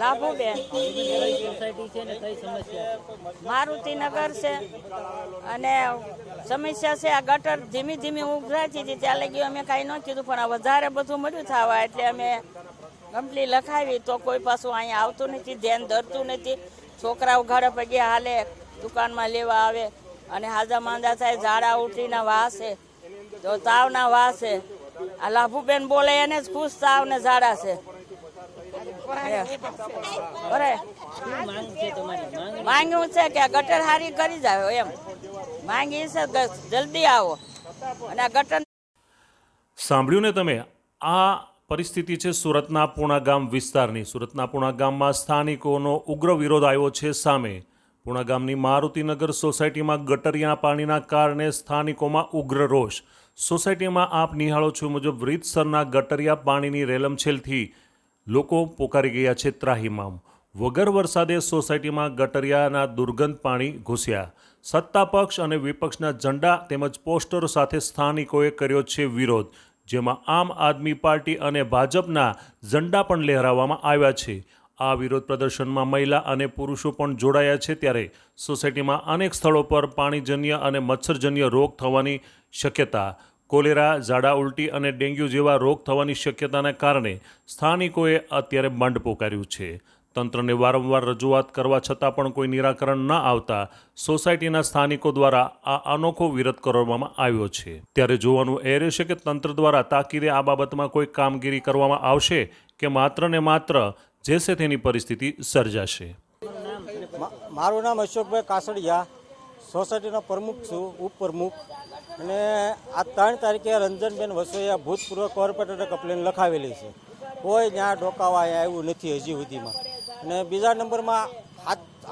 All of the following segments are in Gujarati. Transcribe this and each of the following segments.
લાભુબેન મારુતિનગર છે અને સમસ્યા છે, આ ગટર ધીમી ધીમી ઉભરાતી હતી, ત્યાં લગી અમે કાંઈ ન કીધું, પણ આ વધારે બધું મળ્યું થવા એટલે અમે કંપની લખાવી, તો કોઈ પાછું અહીંયા આવતું નથી, ધ્યાન ધરતું નથી. છોકરાઓ ઘરે પગે હાલે, દુકાનમાં લેવા આવે, અને હાજા માંદા થાય, ઝાડા ઉઠીના વાસે, તો તાવના વાસે. આ લાભુબેન બોલે, એને જ ખુશ તાવ ને ઝાડા છે. માંગ્યું છે કે ગટર હારી કરી જાવ એમ. માંગી છે જલ્દી આવો. અને ગટર સાંભળ્યું ને તમે? આ પરિસ્થિતિ છે સુરતના પૂણા ગામ વિસ્તારની. સુરતના પૂણા ગામમાં સ્થાનિકોનો ઉગ્ર વિરોધ આવ્યો છે સામે. પૂણા ગામની મારુતિનગર સોસાયટીમાં ગટરિયા પાણીના કારણે સ્થાનિકોમાં ઉગ્ર રોષ. સોસાયટીમાં આપ નિહાળો છો મુજબ રીતસરના ગટરિયા પાણીની રેલમછેલથી લોકો પોકારી ગયા છે ત્રાહિમામ. વગર વરસાદે સોસાયટીમાં ગટરિયાના દુર્ગંધ પાણી ઘૂસ્યા. સત્તા પક્ષ અને વિપક્ષના ઝંડા તેમજ પોસ્ટરો સાથે સ્થાનિકોએ કર્યો છે વિરોધ, જેમાં આમ આદમી પાર્ટી અને ભાજપના ઝંડા પણ લહેરાવવામાં આવ્યા છે. આ વિરોધ પ્રદર્શનમાં મહિલા અને પુરુષો પણ જોડાયા છે ત્યારે સોસાયટીમાં અનેક સ્થળો પર પાણીજન્ય અને મચ્છરજન્ય રોગ થવાની શક્યતા કોલેરા, ઝાડા ઉલટી અને ડેન્ગ્યુ જેવા રોગ થવાની શક્યતાને કારણે સ્થાનિકોએ અત્યારે બંધ પોકાર્યું છે. તંત્રને વારંવાર રજૂઆત કરવા છતાં પણ કોઈ નિરાકરણ ન આવતા સોસાયટીના સ્થાનિકો દ્વારા આ અનોખો વિરોધ કરવામાં આવ્યો છે. ત્યારે જોવાનું એ રહેશે કે તંત્ર દ્વારા તાકીદે આ બાબતમાં કોઈ કામગીરી કરવામાં આવશે કે માત્ર ને માત્ર જેસે તેની પરિસ્થિતિ સર્જાશે. મારું નામ અશોકભાઈ કાસડિયા. સોસાયટીનો પ્રમુખ છું, ઉપપ્રમુખ. અને આ ત્રણ તારીખે રંજનબેન વસોયા ભૂતપૂર્વ કોર્પોરેટરે કમ્પ્લેન લખાવેલી છે. કોઈ ત્યાં ડોકાવા આવ્યું નથી હજી સુધીમાં. અને બીજા નંબરમાં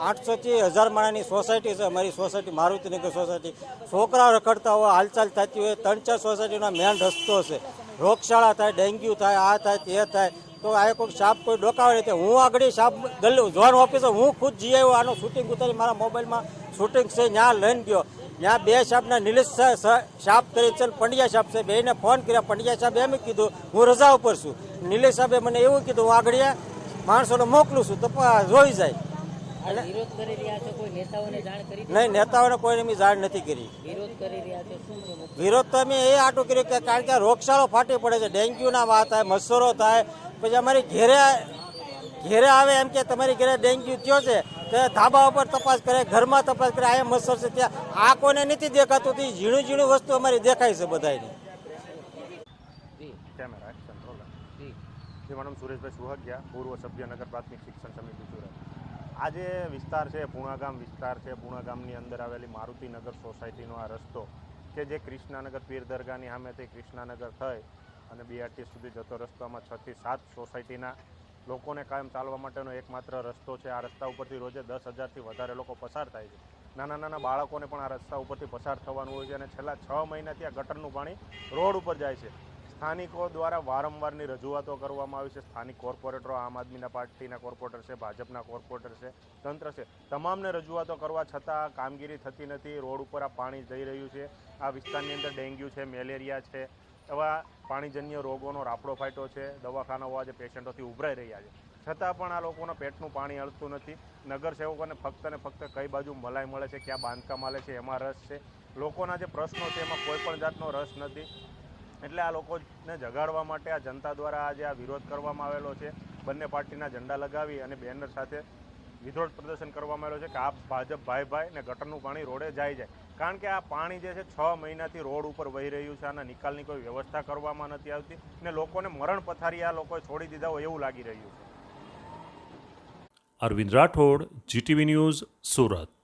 આઠસોથી હજાર માણાની સોસાયટી છે, અમારી સોસાયટી મારુતિનગર સોસાયટી. છોકરા રખડતા હોય, હાલચાલ થતી હોય, ત્રણ ચાર સોસાયટીનો મેન રસ્તો છે. રોગશાળા થાય, ડેન્ગ્યુ થાય, આ થાય, તે થાય. તો આ કોઈ સાપ કોઈ ડોકાવે નહીં હું આગળ સાપ ગલ્લો જોન ઓફિસર હું ખુદ જઈ આવ્યો આનું શૂટિંગ ઉતારી મારા મોબાઈલમાં શૂટિંગ છે ત્યાં લઈને ગયો. ત્યાં બે સાહેબના નિલેશ સાહેબ કરી છે પંડ્યા સાહેબ છે બેને ફોન કર્યા પંડ્યા સાહેબ એમ કીધું હું રજા ઉપર છું. નિલેશ સાહેબે મને એવું કીધું હું આગળ માણસોને મોકલું છું તો જોઈ જાય. નહીં નેતાઓને કોઈને મેં જાણ નથી કરી. વિરોધ તો અમે એ આટું કર્યું કે કારણ કે આ રોગચાળો ફાટી પડે છે ડેન્ગ્યુના વાત થાય મચ્છરો થાય પછી અમારી ઘેરે ઘેરે આવે એમ કે તમારી ઘરે ડેન્ગ્યુ થયો છે, તો ધાબા ઉપર તપાસ કરે, ઘરમાં તપાસ કરે, આ મચ્છર છે ત્યાં. આ કોને નથી દેખાતું, તે ઝીણું ઝીણું વસ્તુ અમારી દેખાય છે બધાને કેમેરા મારું સુરેશભાઈ સુહગિયા, પૂર્વ સભ્યનગર પ્રાથમિક શિક્ષણ સમિતિ સુરત. આ જે વિસ્તાર છે પૂણાગામ વિસ્તાર છે પૂણાગામની અંદર આવેલી મારુતિનગર સોસાયટીનો આ રસ્તો, કે જે કૃષ્ણાનગર પીર દરગાહની સામેથી કૃષ્ણાનગર થઈ અને બીઆરટી સુધી જતો રસ્તામાં છથી સાત સોસાયટીના લોકોને કાયમ ચાલવા માટેનો એકમાત્ર રસ્તો છે. આ રસ્તા ઉપરથી રોજે દસ હજારથી વધારે લોકો પસાર થાય છે. નાના નાના બાળકોને પણ આ રસ્તા ઉપરથી પસાર થવાનું હોય છે અને છેલ્લા છ મહિનાથી આ ગટરનું પાણી રોડ ઉપર જાય છે. સ્થાનિકો દ્વારા વારંવારની રજૂઆતો કરવામાં આવી છે. સ્થાનિક કોર્પોરેટરો, આમ આદમીના પાર્ટીના કોર્પોરેટર છે, ભાજપના કોર્પોરેટર છે, તંત્ર છે, તમામને રજૂઆતો કરવા છતાં કામગીરી થતી નથી. રોડ ઉપર આ પાણી જઈ રહ્યું છે. આ વિસ્તારની અંદર ડેન્ગ્યુ છે, મેલેરિયા છે એવા પાણીજન્ય રોગોનો રાફડો ફાટ્યો છે, દવાખાનાઓ આજે પેશન્ટોથી ઉભરાઈ રહ્યા છે. છતાં પણ આ લોકોના પેટનું પાણી અળતું નથી. નગરસેવકોને ફક્ત ને ફક્ત કઈ બાજુ મલાઈ મળે છે, ક્યાં બાંધકામ આલે છે, એમાં રસ છે. લોકોના જે પ્રશ્નો છે, એમાં કોઈ પણ જાતનો રસ નથી. એટલે આ લોકોને જગાડવા માટે આ જનતા દ્વારા આજે આ વિરોધ કરવામાં આવેલો છે. બંને પાર્ટીના ઝંડા લગાવી અને બેનર સાથે વિરોધ પ્રદર્શન કરવામાં આવેલો છે કે આ ભાજપ ભાઈ ભાઈ ને ગટરનું પાણી રોડે જાય જાય કારણ કે આ પાણી જે છે છ મહિનાથી રોડ ઉપર વહી રહ્યું છે. આના નિકાલની કોઈ વ્યવસ્થા કરવામાં નથી આવતી ને લોકોને મરણ પથારી આ લોકોએ છોડી દીધા હોય એવું લાગી રહ્યું છે. Arvind Rathod, GTV news, Surat.